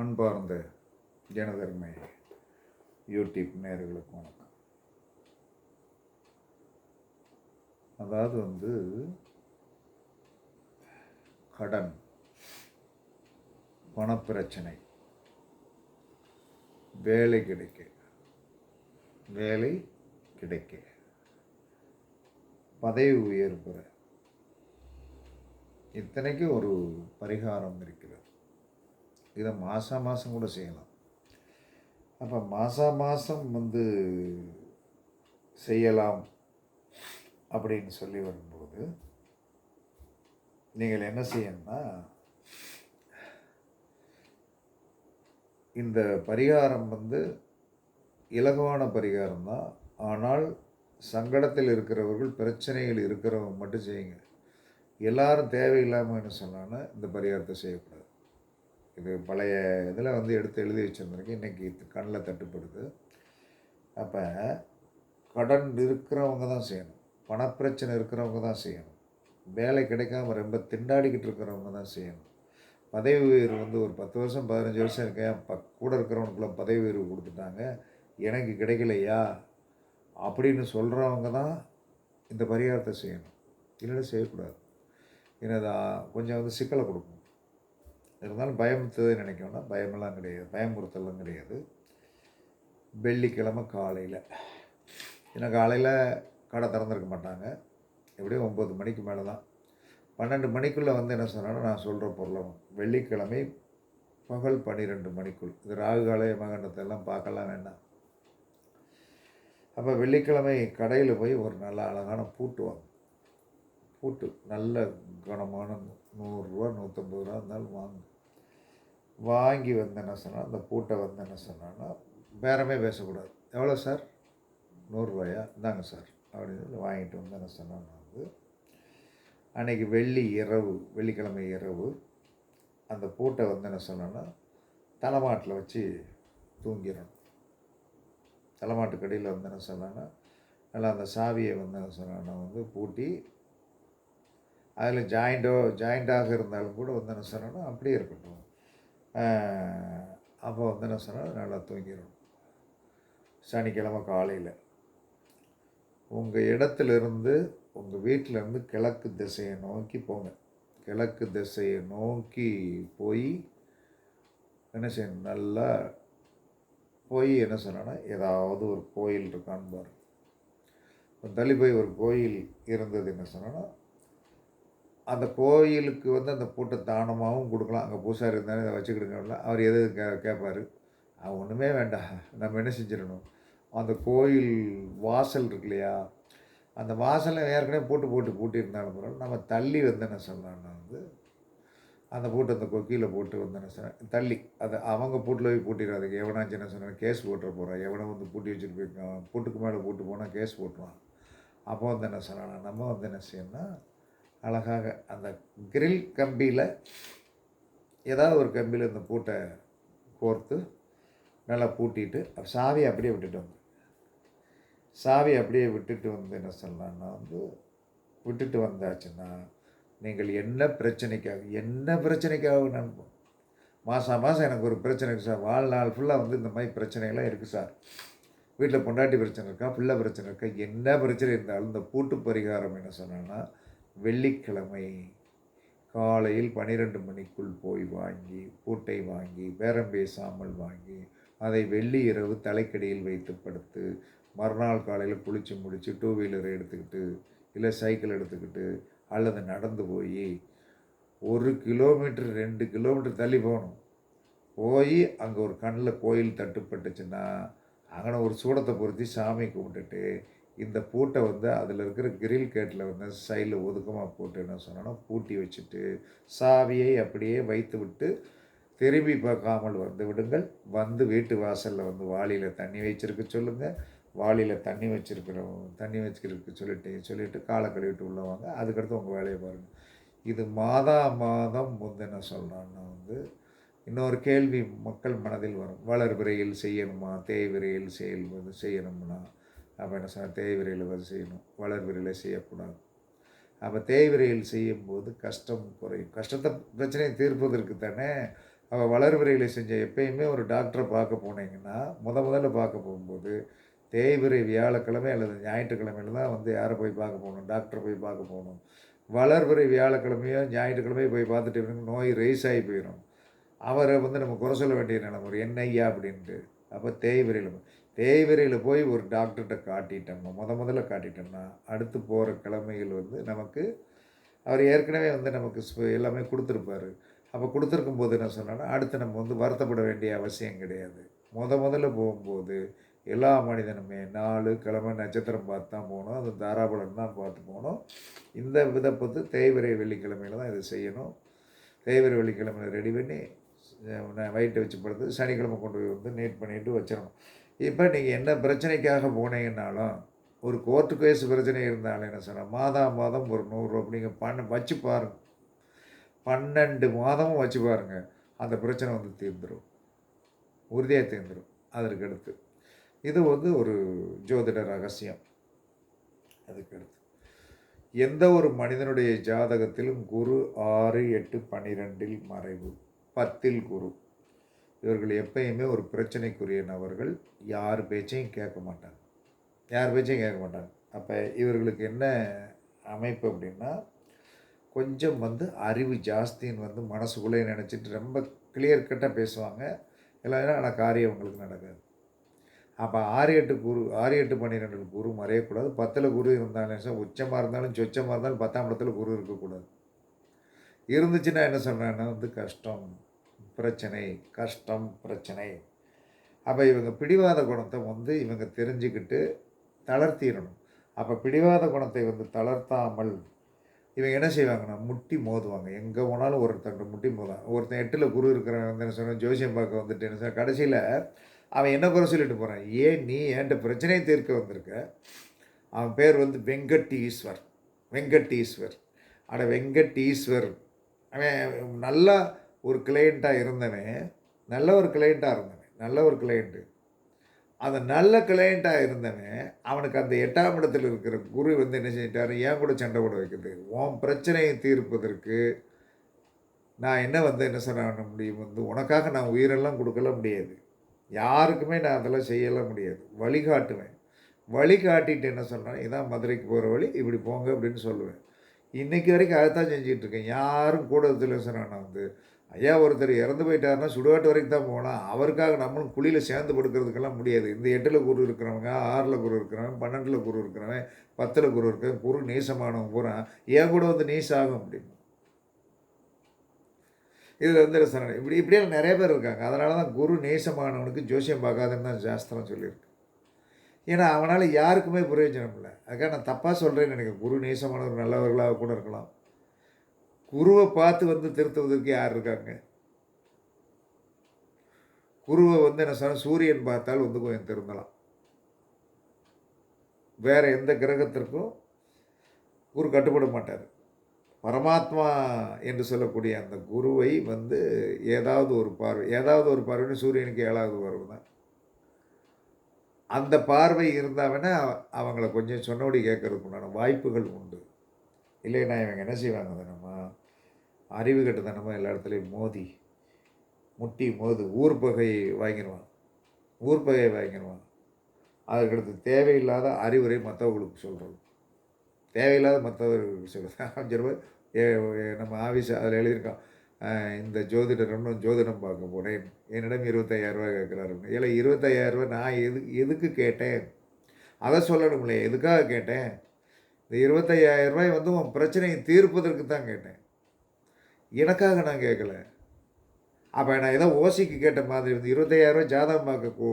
அன்பார்ந்த ஜனதர்மை யூடியூப் நேர்களுக்கு வணக்கம். அதாவது வந்து கடன் பணப்பிரச்சனை வேலை கிடைக்க வேலை கிடைக்க பதவி உயர்வு பெற இத்தனைக்கு ஒரு பரிகாரம் இருக்கிறது. இதை மாதம் மாதம் கூட செய்யலாம். அப்போ மாதம் மாதம் வந்து செய்யலாம் அப்படின்னு சொல்லி வரும்போது நீங்கள் என்ன செய்யணும்னா இந்த பரிகாரம் வந்து இலகுவான பரிகாரம் தான். ஆனால் சங்கடத்தில் இருக்கிறவர்கள் பிரச்சனைகள் இருக்கிறவங்க மட்டும் செய்யுங்க. எல்லாரும் தேவையில்லாமல் என்ன சொன்னான்னா இந்த பரிகாரத்தை செய்யக்கூடாது. இது பழைய இதில் வந்து எடுத்து எழுதி வச்சுருந்துருக்கு இன்றைக்கி கண்ணில் தட்டுப்படுது. அப்போ கடன் இருக்கிறவங்க தான் செய்யணும். பணப்பிரச்சனை இருக்கிறவங்க தான் செய்யணும். வேலை கிடைக்காம ரொம்ப திண்டாடிக்கிட்டு இருக்கிறவங்க தான் செய்யணும். பதவி உயர்வு வந்து ஒரு பத்து வருஷம் பதினஞ்சு வருஷம் இருக்கேன். ப கூட இருக்கிறவனுக்குள்ள பதவி உயர்வு கொடுத்துட்டாங்க. எனக்கு கிடைக்கலையா? அப்படின்னு சொல்கிறவங்க தான் இந்த பரிகாரத்தை செய்யணும். இல்லைன்னா செய்யக்கூடாது. ஏன்னா கொஞ்சம் வந்து சிக்கலை கொடுக்கும். இருந்தாலும் பயமுத்ததை நினைக்கணும்னா பயமெல்லாம் கிடையாது. பயமுறுத்தலாம் கிடையாது. வெள்ளிக்கிழமை காலையில். ஏன்னா காலையில் கடை திறந்துருக்க மாட்டாங்க. எப்படியும் ஒம்பது மணிக்கு மேலே தான் பன்னெண்டு மணிக்குள்ளே வந்து என்ன சொன்னாலும் நான் சொல்கிற பொருளும் வெள்ளிக்கிழமை பகல் பன்னிரெண்டு மணிக்குள். இது ராகு கால மகண்டத்தெல்லாம் பார்க்கலாம் வேண்டாம். அப்போ வெள்ளிக்கிழமை கடையில் போய் ஒரு நல்ல அழகான பூட்டு வாங்க. பூட்டு நல்ல கனமான நூறுரூவா நூற்றம்பது ரூபா இருந்தாலும் வாங்க. வாங்கி வந்து என்ன சொன்னால் அந்த பூட்டை வந்து என்ன சொன்னான்னா பேரமே பேசக்கூடாது. எவ்வளோ சார்? நூறுரூவாயா? இந்தாங்க சார். அப்படின்னு சொல்லி வாங்கிட்டு வந்து என்ன சொன்னால் வந்து அன்றைக்கி வெள்ளி இரவு வெள்ளிக்கிழமை இரவு அந்த பூட்டை வந்து என்ன சொன்னேன்னா தலைமாட்டில் வச்சு தூங்கிடணும். தலைமாட்டு கடையில் வந்து என்ன சொன்னேன்னா நல்லா அந்த சாவியை வந்து என்ன சொன்னேன்னா வந்து பூட்டி அதில் ஜாயிண்டோ ஜாயிண்டாக இருந்தாலும் கூட வந்து என்ன சொன்னேன்னா அப்படியே இருக்கட்டும். அப்போ வந்து என்ன சொன்னால் நல்லா தூங்கிடணும் சனிக்கிழமை காலையில். உங்கள் இடத்துலேருந்து உங்கள் வீட்டிலேருந்து கிழக்கு திசையை நோக்கி போங்க. கிழக்கு திசையை நோக்கி போய் என்ன செய்யணும்? நல்லா போய் என்ன சொன்னேன்னா ஏதாவது ஒரு கோயில் இருக்கான்னு பாருங்கள் தள்ளி போய் ஒரு கோயில் இருந்தது என்ன சொன்னோன்னா அந்த கோயிலுக்கு வந்து அந்த பூட்டை தானமாகவும் கொடுக்கலாம். அங்கே பூசாரி இருந்தாலும் இதை வச்சுக்கிடுங்க அவர் எது கே கேட்பார் அவன் ஒன்றுமே வேண்டாம். நம்ம என்ன செஞ்சிடணும்? அந்த கோயில் வாசல் இருக்கு இல்லையா? அந்த வாசலை ஏற்கனவே பூட்டு போட்டு பூட்டியிருந்தாலும் பரவாயில்ல. நம்ம தள்ளி வந்து என்ன சொல்லலாம்னா வந்து அந்த பூட்டு அந்த கொக்கியில் போட்டு வந்து என்ன சொன்ன தள்ளி. அதை அவங்க பூட்டில் போய் பூட்டிடாதீங்க எவனாச்சும் என்ன சொன்னால் கேஸ் போட்டுற போகிறான் எவனை வந்து பூட்டி வச்சுட்டு போயிருக்கான் பூட்டுக்கு மேலே பூட்டு போனால் கேஸ் போட்டுருவான். அப்போ வந்து என்ன சொல்லலாம் நம்ம வந்து என்ன செய்யணும்னா அழகாக அந்த கிரில் கம்பியில் ஏதாவது ஒரு கம்பியில் இந்த பூட்டை கோர்த்து நல்லா பூட்டிட்டு சாவியை அப்படியே விட்டுட்டு வந்து சாவி அப்படியே விட்டுட்டு வந்து என்ன சொல்லலாம்னா வந்து விட்டுட்டு வந்தாச்சுன்னா நீங்கள் என்ன பிரச்சனைக்காக என்ன பிரச்சனைக்காக நினைப்போம்? மாதம் மாதம் எனக்கு ஒரு பிரச்சனை இருக்குது சார். வாழ்நாள் ஃபுல்லாக வந்து இந்த மாதிரி பிரச்சனைகள்லாம் இருக்குது சார். வீட்டில் பொண்டாட்டி பிரச்சனை இருக்கா பிள்ளை பிரச்சனை இருக்கா என்ன பிரச்சனை இருந்தாலும் இந்த பூட்டு பரிகாரம் என்ன சொன்னேன்னா வெள்ளிக்கிழமை காலையில் பன்னிரெண்டு மணிக்குள் போய் வாங்கி பூட்டை வாங்கி பேரம் பேசாமல் வாங்கி அதை வெள்ளி இரவு தலைக்கடியில் வைத்து படுத்து மறுநாள் காலையில் குளித்து முடித்து டூ வீலரை எடுத்துக்கிட்டு இல்லை சைக்கிள் எடுத்துக்கிட்டு அல்லது நடந்து போய் ஒரு கிலோமீட்டர் ரெண்டு கிலோமீட்டர் தள்ளி போகணும். போய் அங்கே ஒரு கண்ணில் கோயில் தட்டுப்பட்டுச்சுன்னா அங்கே ஒரு சூடத்தை பொருத்தி சாமி கும்பிட்டுட்டு இந்த பூட்டை வந்து அதில் இருக்கிற கிரில் கேட்டில் வந்து சைடில் ஒதுக்கமாக போட்டு என்ன சொன்னோன்னா பூட்டி வச்சுட்டு சாவியை அப்படியே வைத்து விட்டு திரும்பி பார்க்காமல் வந்து விடுங்கள். வந்து வீட்டு வாசலில் வந்து வாளியில் தண்ணி வச்சிருக்க சொல்லுங்கள் வாளியில் தண்ணி வச்சுருக்கிறோம் தண்ணி வச்சுக்கிறதுக்கு சொல்லிட்டு சொல்லிவிட்டு காலை கழுவிட்டு உள்ளே வாங்க. அதுக்கடுத்து உங்கள் வேலையை பாருங்கள் இது மாதா மாதம் வந்து என்ன சொல்கிறான்னா வந்து இன்னொரு கேள்வி மக்கள் மனதில் வரும். வளர் விரையில் செய்யணுமா? தேய் விரையில் செயல் செய்யணும்னா அப்போ என்ன சொன்னால் தேய் விரையில் வந்து செய்யணும். வளர் விரையில் செய்யக்கூடாது. அப்போ தேய் விரையில் செய்யும்போது கஷ்டம் குறையும். கஷ்டத்தை பிரச்சனையை தீர்ப்பதற்கு தானே அவள் விரையில் செஞ்ச எப்பயுமே ஒரு டாக்டரை பார்க்க போனீங்கன்னா முத முதல்ல பார்க்க போகும்போது தேய்பிறை வியாழக்கிழமை அல்லது ஞாயிற்றுக்கிழமையில தான் வந்து யாரை போய் பார்க்க போகணும்? டாக்டரை போய் பார்க்க போகணும். வளர்பிறை வியாழக்கிழமையோ ஞாயிற்றுக்கிழமையோ போய் பார்த்துட்டு நோய் ரைஸ் ஆகி போயிடும். அவரை வந்து நம்ம குறை சொல்ல வேண்டிய நிலைமை என்ன ஐயா? அப்படின்ட்டு. அப்போ தேய்விரையில் தேய்விரையில் போய் ஒரு டாக்டர்கிட்ட காட்டிட்டோம்னா முத முதல்ல காட்டிட்டோம்னா அடுத்து போகிற கிழமைகள் வந்து நமக்கு அவர் ஏற்கனவே வந்து நமக்கு எல்லாமே கொடுத்துருப்பாரு. அப்போ கொடுத்துருக்கும் போது என்ன சொன்னோன்னா அடுத்து நம்ம வந்து வருத்தப்பட வேண்டிய அவசியம் கிடையாது. முத முதல்ல போகும்போது எல்லா மனிதனுமே நாலு கிழமை நட்சத்திரம் பார்த்து தான் போகணும். அது தாராபலம் தான் பார்த்து போகணும். இந்த விதப்பத்து தேய்விரை வெள்ளிக்கிழமையில தான் இதை செய்யணும். தேய்விரை வெள்ளிக்கிழமையில ரெடி பண்ணி வயிற்றை வச்சு படுத்து சனிக்கிழமை கொண்டு போய் வந்து நீட் பண்ணிட்டு வச்சிடணும். இப்போ நீங்கள் என்ன பிரச்சனைக்காக போனீங்கன்னாலும் ஒரு கோர்ட்டு கேஸ் பிரச்சனை இருந்தாலும் என்ன சொன்னால் மாதா மாதம் ஒரு நூறுரூவா நீங்கள் பண்ண வச்சு பாருங்க. பன்னெண்டு மாதமும் வச்சு பாருங்க. அந்த பிரச்சனை வந்து தீர்ந்துடும் உறுதியாக தீர்ந்துடும் அதற்கு அடுத்து இது வந்து ஒரு ஜோதிட ரகசியம். அதுக்கு அடுத்து எந்த ஒரு மனிதனுடைய ஜாதகத்திலும் குரு ஆறு எட்டு பன்னிரெண்டில் மறைவு. பத்தில் குரு. இவர்கள் எப்பயுமே ஒரு பிரச்சனைக்குரிய நபர்கள். யார் பேச்சையும் கேட்க மாட்டாங்க. யார் பேச்சையும் கேட்க மாட்டாங்க. அப்போ இவர்களுக்கு என்ன அமைப்பு அப்படின்னா கொஞ்சம் வந்து அறிவு ஜாஸ்தின்னு வந்து மனசுக்குள்ளே நினச்சிட்டு ரொம்ப கிளியர் கட்டாக பேசுவாங்க. எல்லாம் ஆனால் காரியம் அவங்களுக்கு நடக்காது. அப்போ ஆறு எட்டு குரு ஆறு எட்டு பன்னிரெண்டு குரு மறையக்கூடாது. பத்தில் குரு இருந்தாலும் உச்சமாக இருந்தாலும் சொச்சமாக இருந்தாலும் பத்தாம் இடத்துல குரு இருக்கக்கூடாது. இருந்துச்சுன்னா என்ன சொல்கிறேன்னா வந்து கஷ்டம். பிரச்சனை கஷ்டம் பிரச்சனை. அப்போ இவங்க பிடிவாத குணத்தை வந்து இவங்க தெரிஞ்சுக்கிட்டு தளர்த்திடணும். அப்போ பிடிவாத குணத்தை வந்து தளர்த்தாமல் இவங்க என்ன செய்வாங்கன்னா முட்டி மோதுவாங்க. எங்கே போனாலும் ஒருத்தங்கிட்ட முட்டி மோதுவாங்க ஒருத்தன் எட்டில் குரு இருக்கிறவன் வந்து என்ன சொன்ன ஜோசியம் பார்க்க வந்துட்டு என்ன சொன்ன கடைசியில் அவன் என்ன குறை சொல்லிட்டு போகிறான் ஏன் நீ என்கிட்ட பிரச்சனையை தீர்க்க வந்திருக்க? அவன் பேர் வந்து வெங்கட்டீஸ்வர். வெங்கட்டீஸ்வர். அட வெங்கட்டீஸ்வர். அவன் நல்லா ஒரு கிளையண்ட்டாக இருந்தவன் நல்ல ஒரு கிளையண்ட்டாக இருந்தவன் நல்ல ஒரு கிளையண்ட்டு அந்த நல்ல கிளையண்ட்டாக இருந்தவன் அவனுக்கு அந்த எட்டாம் இடத்தில் இருக்கிற குரு வந்து என்ன செஞ்சிட்டாரு? ஏன் கூட சண்டை போட வைக்கிறது. உன் பிரச்சனையை தீர்ப்பதற்கு நான் என்ன வந்து என்ன சொல்ல முடியும்? வந்து உனக்காக நான் உயிரெல்லாம் கொடுக்கல முடியாது. யாருக்குமே நான் அதெல்லாம் செய்யலாம் முடியாது. வழிகாட்டுவேன். வழிகாட்டிட்டு என்ன சொல்கிறேன் இதான் மதுரைக்கு போகிற வழி இப்படி போங்க அப்படின்னு சொல்லுவேன். இன்றைக்கி வரைக்கும் அதை தான் செஞ்சிகிட்ருக்கேன் யாரும் கூட இதில் சொன்னான் வந்து ஐயா ஒருத்தர் இறந்து போயிட்டாருன்னா சுடுகாட்டு வரைக்கும் தான் போகலாம். அவருக்காக நம்மளும் குழியில் சேர்ந்து படுக்கிறதுக்கெல்லாம் முடியாது. இந்த எட்டில் குரு இருக்கிறவங்க ஆறில் குரு இருக்கிறவன் பன்னெண்டில் குரு இருக்கிறவன் பத்தில் குரு இருக்கிறவன் குரு நீசமானவன் பூரா ஏன் கூட வந்து நீசாகும் அப்படின்னு. இதில் வந்து ரசனை இப்படி இப்படியே நிறைய பேர் இருக்காங்க. அதனால தான் குரு நேசமானவனுக்கு ஜோசியம் பார்க்காதுன்னு தான் சாஸ்திரம் சொல்லியிருக்கு. ஏன்னா அவனால் யாருக்குமே பிரயோஜனம் இல்லை. அதுக்காக நான் தப்பாக சொல்கிறேன்னு நினைக்கிறேன். குரு நேசமானவர் நல்லவர்களாக கூட இருக்கலாம். குருவை பார்த்து வந்து திருத்துவதற்கு யார் இருக்காங்க? குருவை வந்து என்ன சொன்ன? சூரியன் பார்த்தால் வந்து கொஞ்சம் திருந்தலாம். வேறு எந்த கிரகத்திற்கும் குரு கட்டுப்பட மாட்டார். பரமாத்மா என்று சொல்லக்கூடிய அந்த குருவை வந்து ஏதாவது ஒரு பார்வை ஏதாவது ஒரு பார்வைன்னு சூரியனுக்கு ஏழாவது பார்வை தான். அந்த பார்வை இருந்தாங்கன்னா அவங்கள கொஞ்சம் சொன்னபடி கேட்கறதுக்கு உண்டான வாய்ப்புகள் உண்டு. இல்லைன்னா இவங்க என்ன செய்வாங்க தினமா அறிவு கட்டுத்தனமாக எல்லா இடத்துலையும் மோதி முட்டி மோது ஊர்பகை வாங்கிடுவான். ஊர்பகை வாங்கிடுவான். அதற்கடுத்து தேவையில்லாத அறிவுரை மற்றவர்களுக்கு சொல்கிறது தேவையில்லாத மற்றவர்களுக்கு சொல்கிறது அவன் நம்ம ஆஃபீஸ் அதில் எழுதியிருக்கான். இந்த ஜோதிடர் இன்னும் ஜோதிடம் பார்க்க போனேன் என்னிடம் இருபத்தையாயிரம் ரூபாய் கேட்குறாரு. இல்லை இருபத்தையாயிரம் நான் எது எதுக்கு கேட்டேன்? அதை சொல்லணும்ல எதுக்காக கேட்டேன்? இந்த இருபத்தையாயிரரூபாய் வந்து உன் பிரச்சனையை தீர்ப்பதற்கு தான் கேட்டேன். எனக்காக நான் கேட்கல. அப்போ நான் ஏதோ ஓசிக்கு கேட்ட மாதிரி வந்து இருபத்தையாயிரம் ஜாதகம் பார்க்க கூ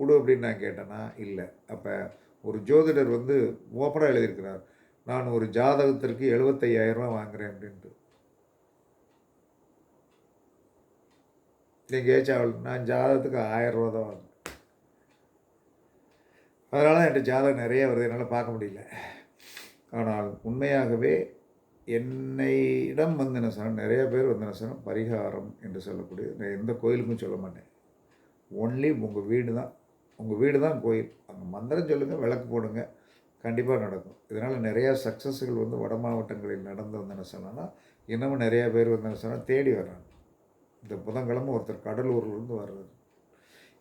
கொடு அப்படின்னு நான் கேட்டேன்னா இல்லை. அப்போ ஒரு ஜோதிடர் வந்து ஓப்பனாக எழுதியிருக்கிறார். நான் ஒரு ஜாதகத்திற்கு எழுபத்தையாயிரரூவா வாங்குகிறேன் அப்படின்ட்டு. நீங்கள் ஏச்சாவல் நான் ஜாதகத்துக்கு ஆயிரரூவா தான் வாங்குறேன். அதனால தான் என்கிட்ட ஜாதகம் நிறைய வருது. என்னால் பார்க்க முடியல. ஆனால் உண்மையாகவே என்னையிடம் வந்து என்ன சொன்னால் நிறைய பேர் வந்து என்ன பரிகாரம் என்று சொல்லக்கூடிய நான் எந்த கோயிலுக்கும் சொல்ல மாட்டேன். ஒன்லி உங்கள் வீடு தான். உங்கள் வீடு தான் கோயில். அங்கே மந்திரம் சொல்லுங்கள் விளக்கு போடுங்க. கண்டிப்பாக நடக்கும். இதனால் நிறையா சக்ஸஸ்கள் வந்து வட மாவட்டங்களில் நடந்து வந்தன என்ன சொன்னால் இன்னமும் நிறையா பேர் வந்தன சொன்னால் தேடி வர்றாங்க. இந்த புதன்கிழமை ஒருத்தர் கடலூர்லேருந்து வர்றாரு.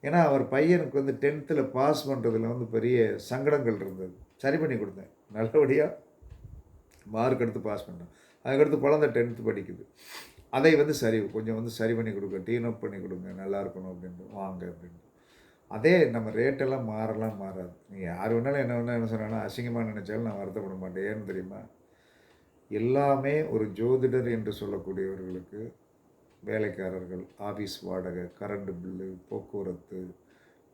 ஏன்னா அவர் பையனுக்கு வந்து டென்த்தில் பாஸ் பண்ணுறதுல வந்து பெரிய சங்கடங்கள் இருந்தது. சரி பண்ணி கொடுத்தேன். நல்லபடியாக மார்க் எடுத்து பாஸ் பண்ணோம் அதுக்கடுத்து குழந்தை டென்த்து படிக்குது. அதை வந்து சரி கொஞ்சம் வந்து சரி பண்ணி கொடுங்க டீன் அப் பண்ணி கொடுங்க நல்லா இருக்கணும் அப்படின்ட்டு வாங்க அப்படின்ட்டு. அதே நம்ம ரேட்டெல்லாம் மாறலாம் மாறாது. நீ யார் வேணாலும் என்ன வேணால் என்ன சொன்னாலும் அசிங்கமாக நினச்சாலும் நான் வருத்தப்பட மாட்டேன். ஏன்னு தெரியுமா? எல்லாமே ஒரு ஜோதிடர் என்று சொல்லக்கூடியவர்களுக்கு வேலைக்காரர்கள் ஆஃபீஸ் வாடகை கரண்ட் பில்லு போக்குவரத்து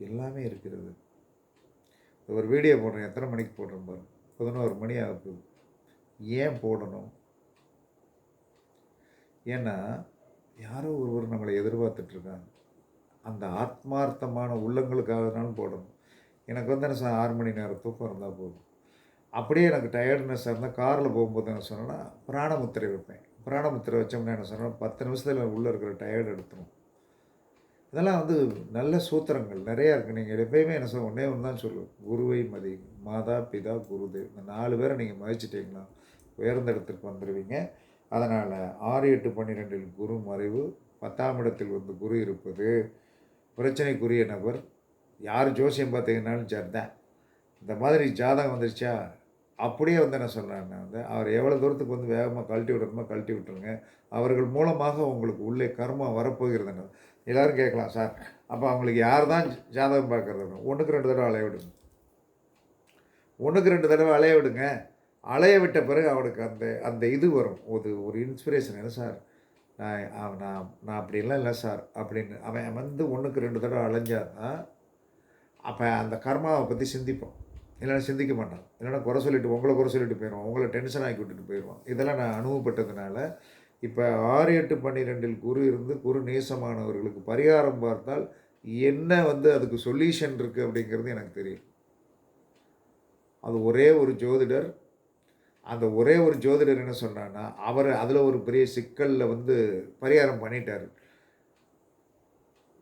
எல்லாமே இருக்கிறது. ஒரு வீடியோ போடுறேன் எத்தனை மணிக்கு போடுறேன் பாருங்கள் பதினோரு மணி ஆகுது ஏன் போடணும்? ஏன்னா யாரோ ஒருவர் நம்மளை எதிர்பார்த்துட்ருக்காங்க அந்த ஆத்மார்த்தமான உள்ளங்களுக்காகனாலும் போடணும். எனக்கு வந்து என்ன சார் ஆறு மணி நேரம் தூக்கம் இருந்தால் போதும். அப்படியே எனக்கு டயர்ட்னஸ் இருந்தால் காரில் போகும்போது என்ன சொன்னேன்னா பிராணமுத்திரை வைப்பேன். பிராணமுத்திரை வச்சோம்னா என்ன சொன்னால் பத்து நிமிஷத்தில் உள்ளே இருக்கிற டயர்டு எடுத்துரும். இதெல்லாம் வந்து நல்ல சூத்திரங்கள். நிறையா இருக்குது நீங்கள் எப்பயுமே என்ன சொல்ல ஒன்றே ஒன்று தான் சொல்லுவோம் குருவை மதி மாதா பிதா குருதேவ். இந்த நாலு பேரை நீங்கள் மதிச்சிட்டிங்களா உயர்ந்த இடத்துக்கு வந்துடுவீங்க அதனால் ஆறு எட்டு பன்னிரெண்டில் குரு மறைவு பத்தாம் இடத்தில் வந்து குரு இருப்பது பிரச்சனைக்குரிய நபர். யார் ஜோசியம் பார்த்தீங்கன்னாலும் சரி தான் இந்த மாதிரி ஜாதகம் வந்துருச்சா? அப்படியே வந்து என்ன சொல்கிறேன் வந்து அவர் எவ்வளோ தூரத்துக்கு வந்து வேகமாக கழட்டி விடணுமோ கழட்டி விட்டுருங்க. அவர்கள் மூலமாக உங்களுக்கு உள்ளே கர்மம் வரப்போகிறதுங்க எல்லோரும் கேட்கலாம் சார். அப்போ அவங்களுக்கு யார் தான் ஜாதகம் பார்க்குறது ஒன்றுக்கு ரெண்டு தடவை அலைய விடுங்க. ஒன்றுக்கு ரெண்டு தடவை அலைய விடுங்க. அலைய விட்ட பிறகு அவனுக்கு அந்த அந்த இது வரும். ஒரு ஒரு இன்ஸ்பிரேஷன் என்ன சார்? நான் நான் நான் அப்படிலாம் இல்லை சார். அப்படின்னு. அவன் வந்து ஒன்றுக்கு ரெண்டு தடவை அலைஞ்சாதான் அப்போ அந்த கர்மாவை பற்றி சிந்திப்போம் இல்லைன்னா சிந்திக்க மாட்டான். இல்லைன்னா குறை சொல்லிட்டு உங்களை குறை சொல்லிட்டு போயிடுவான். உங்களை டென்ஷன் ஆக்கி விட்டுட்டு போயிடுவான். இதெல்லாம் நான் அனுபவப்பட்டதுனால இப்போ ஆறு எட்டு பன்னிரெண்டில் குரு இருந்து குரு நேசமானவர்களுக்கு பரிகாரம் பார்த்தால் என்ன வந்து அதுக்கு சொல்யூஷன் இருக்குது அப்படிங்கிறது எனக்கு தெரியும். அது ஒரே ஒரு ஜோதிடர் அந்த ஒரே ஒரு ஜோதிடர் என்ன சொன்னான்னா அவர் அதில் ஒரு பெரிய சிக்கலில் வந்து பரிகாரம் பண்ணிட்டார்.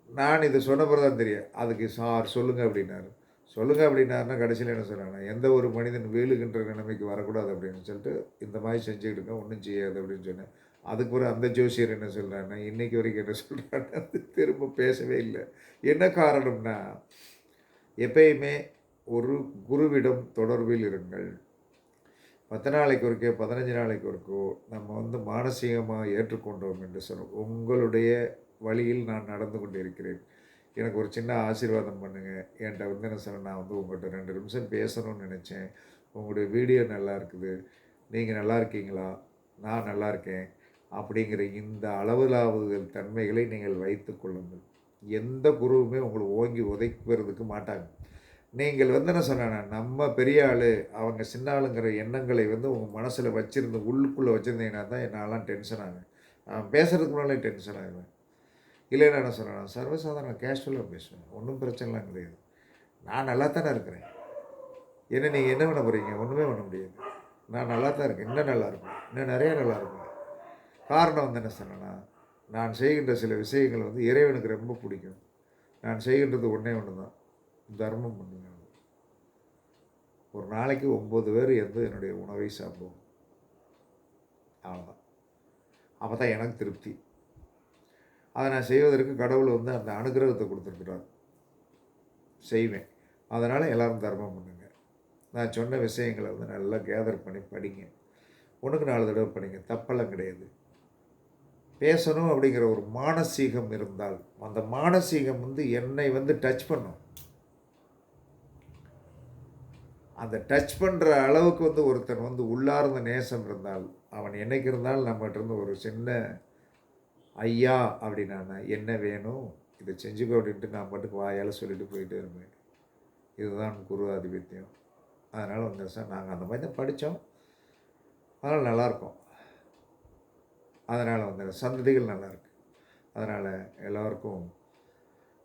நான் இதை சொன்ன தான் தெரியும். அதுக்கு சார் சொல்லுங்கள் அப்படின்னாரு. சொல்லுங்கள் அப்படின்னாருன்னா கடைசியில் என்ன சொல்கிறாங்க எந்த ஒரு மனிதன் வேலுகின்ற நிலைமைக்கு வரக்கூடாது அப்படின்னு சொல்லிட்டு இந்த மாதிரி செஞ்சுக்கிட்டு ஒன்றும் செய்யாது அப்படின்னு சொன்னேன். அதுக்கு பிறகு அந்த ஜோசியர் என்ன சொல்கிறாருன்னா இன்றைக்கி வரைக்கும் என்ன சொல்கிறாருன்னா திரும்ப பேசவே இல்லை. என்ன காரணம்னா எப்பயுமே ஒரு குருவிடம் தொடர்பில் இருங்கள். பத்து நாளைக்கு ஒருக்கே பதினஞ்சு நாளைக்கு ஒருக்கோ நம்ம வந்து மானசீகமாக ஏற்றுக்கொண்டோம் என்று சொன்னோம் உங்களுடைய வழியில் நான் நடந்து கொண்டு இருக்கிறேன் எனக்கு ஒரு சின்ன ஆசீர்வாதம் பண்ணுங்கள் என்கிட்ட வந்து என்ன சொல்ல நான் வந்து உங்கள்கிட்ட ரெண்டு நிமிஷம் பேசணும்னு நினச்சேன். உங்களுடைய வீடியோ நல்லா இருக்குது. நீங்கள் நல்லா இருக்கீங்களா? நான் நல்லா இருக்கேன். அப்படிங்கிற இந்த அளவிலாவது தன்மைகளை நீங்கள் வைத்து கொள்ளுங்கள். எந்த குருவுமே உங்களை ஓங்கி உதைக்கிறதுக்கு மாட்டாங்க. நீங்கள் வந்து என்ன சொன்ன நம்ம பெரிய ஆள் அவங்க சின்ன ஆளுங்கிற எண்ணங்களை வந்து உங்கள் மனசில் வச்சுருந்து உள்ளுக்குள்ளே வச்சுருந்தீங்கன்னா தான் என்னாலாம் டென்ஷன் ஆகும் நான் பேசுகிறதுக்கு முன்னாலே டென்ஷன் ஆகுவேன் இல்லைன்னா என்ன சொன்னேன் சர்வசாதாரண கேஷுவலாக பேசுவேன். ஒன்றும் பிரச்சனைலாம் கிடையாது. நான் நல்லா தானே இருக்கிறேன். என்ன நீங்கள் என்ன பண்ண போகிறீங்க ஒன்றுமே பண்ண முடியாது. நான் நல்லா தான் இருக்கேன். இன்னும் நல்லா இருப்பேன் இன்னும் நிறையா நல்லா இருக்கும். காரணம் வந்து என்ன சொன்னேன்னா நான் செய்கின்ற சில விஷயங்கள் வந்து இறைவனுக்கு ரொம்ப பிடிக்கும். நான் செய்கின்றது ஒன்றே ஒன்று தான் தர்மம் பண்ணுவேன் ஒரு நாளைக்கு ஒம்பது பேர் எந்த என்னுடைய உணவை சாப்பிடுவோம். அவ்வளோதான் அப்போ தான் எனக்கு திருப்தி. அதை நான் செய்வதற்கு கடவுள் வந்து அந்த அனுகிரகத்தை கொடுத்துருக்குறார். செய்வேன். அதனால் எல்லோரும் தர்மம் பண்ணுங்க. நான் சொன்ன விஷயங்களை வந்து நல்லா கேதர் பண்ணி படிங்க. ஒன்றுக்கு நாலு தடவை படிங்க. தப்பெல்லாம் கிடையாது. பேசணும் அப்படிங்கிற ஒரு மானசீகம் இருந்தால் அந்த மானசீகம் வந்து என்னை வந்து டச் பண்ணும். அந்த டச் பண்ணுற அளவுக்கு வந்து ஒருத்தன் வந்து உள்ளார்ந்த நேசம் இருந்தால் அவன் என்னைக்கு இருந்தாலும் நம்மகிட்ட இருந்து ஒரு சின்ன ஐயா அப்படின்னா என்ன வேணும்? இதை செஞ்சுக்கோ அப்படின்ட்டு நான் பாட்டுக்கு வாயால் சொல்லிட்டு போயிட்டே இருப்பேன். இதுதான் குரு ஆதிபத்தியம். அதனால் வந்து சார் நாங்கள் அந்த மாதிரி தான் படித்தோம் அதனால் நல்லாயிருக்கும் அதனால் வந்து சந்ததிகள் நல்லாயிருக்கு அதனால் எல்லோருக்கும்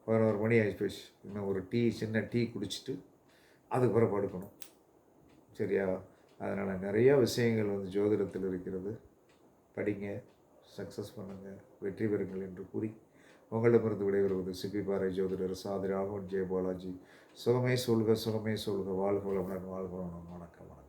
பதினோரு மணி ஆகி போச்சு. இன்னும் ஒரு டீ சின்ன டீ குடிச்சிட்டு அதுக்கப்புறம் படுக்கணும். சரியா? அதனால் நிறையா விஷயங்கள் வந்து ஜோதிடத்தில் இருக்கிறது. படிங்க சக்ஸஸ் பண்ணுங்கள் வெற்றி பெறுங்கள் என்று கூறி உங்களிடமிருந்து விடைபெறுவது சிப்பிபாறை ஜோதிடர் சாதி ராகவன் ஜெய பாலாஜி சுகமே சொல்க சுகமே சொல்க வாழ்க வளமுடன் வாழ்க வளமுடன். வணக்கம் வணக்கம்.